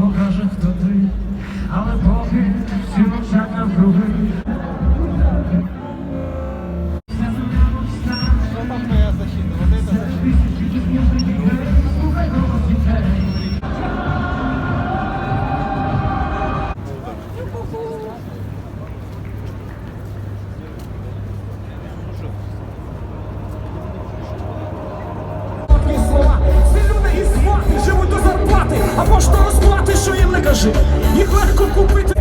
Покаже, хто ти. що їм не кажи, їх легко купити.